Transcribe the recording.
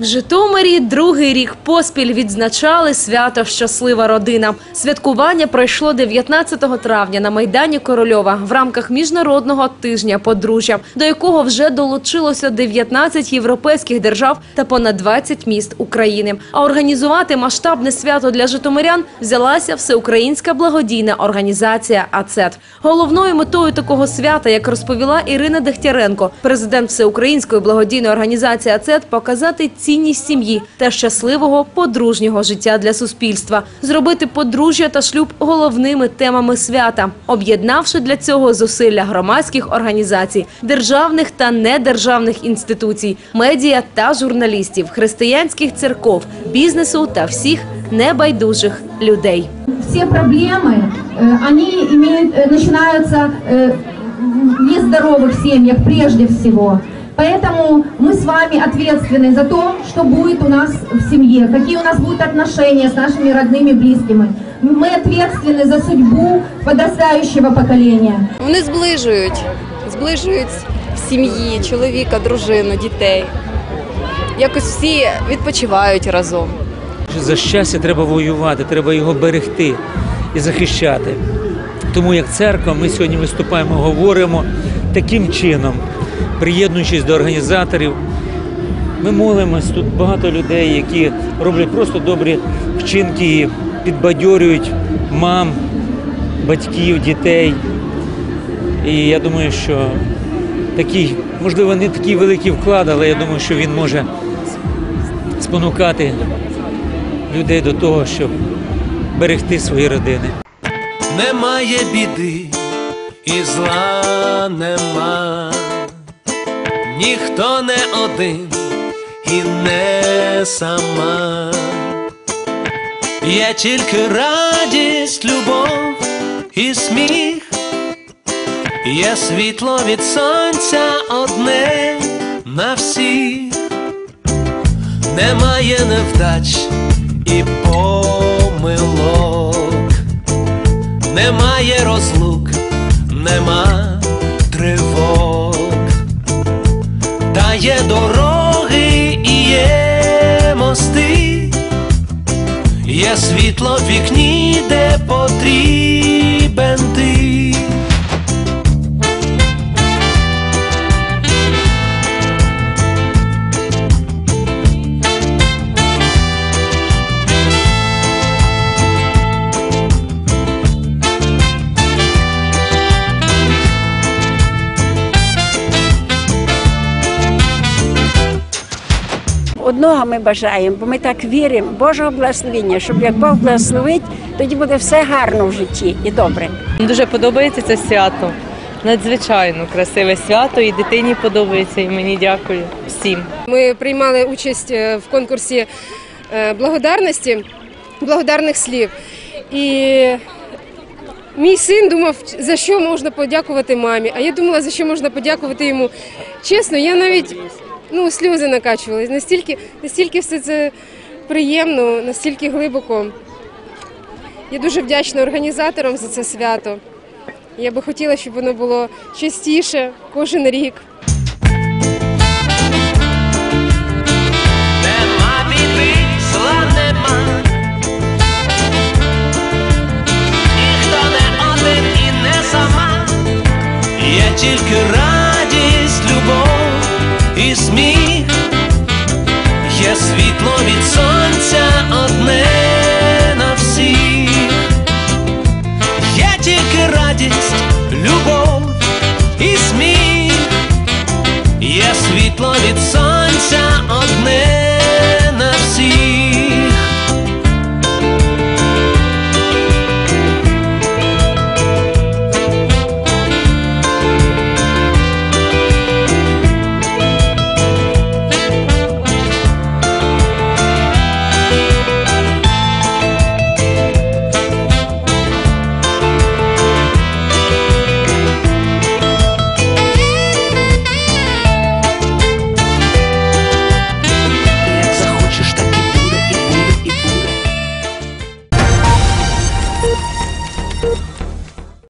В Житомирі другий рік поспіль відзначали свято Щаслива родина. Святкування пройшло 19 травня на майдані Корольова в рамках міжнародного тижня подружжя, до якого вже долучилося 19 європейських держав та понад 20 міст України. А організувати масштабне свято для житомирян взялася всеукраїнська благодійна організація АЦЕТ. Головною метою такого свята, як розповіла Ірина Дегтяренко, президент всеукраїнської благодійної організації АЦЕТ, показати цінність сім'ї та щасливого подружнього життя для суспільства, зробити подружжя та шлюб головними темами свята, об'єднавши для цього зусилля громадських організацій, державних та недержавних інституцій, медіа та журналістів, християнських церков, бізнесу та всіх небайдужих людей. все проблемы, э, они имеют, э, начинаются э, в нездоровых семьях прежде всего. Поэтому мы с вами ответственны за то, что будет у нас в семье, какие у нас будут отношения с нашими родными, близкими. Мы ответственны за судьбу подрастающего поколения. Вони зближують, зближують сім'ї, чоловіка, дружину, дітей. Якось всі відпочивають разом. За щастя треба воювати, треба його берегти і захищати. Тому як церква ми сьогодні виступаємо, говоримо таким чином, приєднуючись до організаторів. Ми молимось, тут багато людей, які роблять просто добрі вчинки, і підбадьорюють мам, батьків, дітей. І я думаю, що такий, можливо, не такий великий вклад, але я думаю, що він може спонукати людей до того, щоб берегти свої родини. Немає біди і зла нема, ніхто не один і не сама. Є тільки радість, любов і сміх, є світло від сонця одне на всіх, немає невдач і помилок. Немає розлук, світло в вікні, де потрібен ти. Одного ми бажаємо, бо ми так віримо, Божого благословення, щоб як Бог благословить, тоді буде все гарно в житті і добре. Мені Дуже подобається це свято. Надзвичайно красиве свято, і дитині подобається, і мені дякую всім. Ми приймали участь е, в конкурсі е, благодарності, благодарних слів. І мій син думав, за що можна подякувати мамі. А я думала, за що можна подякувати йому. Чесно, я навіть ну, сльози накачувались. Настільки, настільки все це приємно, настільки глибоко. Я дуже вдячна організаторам за це свято. Я би хотіла, щоб воно було частіше, кожен рік. Нема радість, любов і сміх, є світло від сонця одне.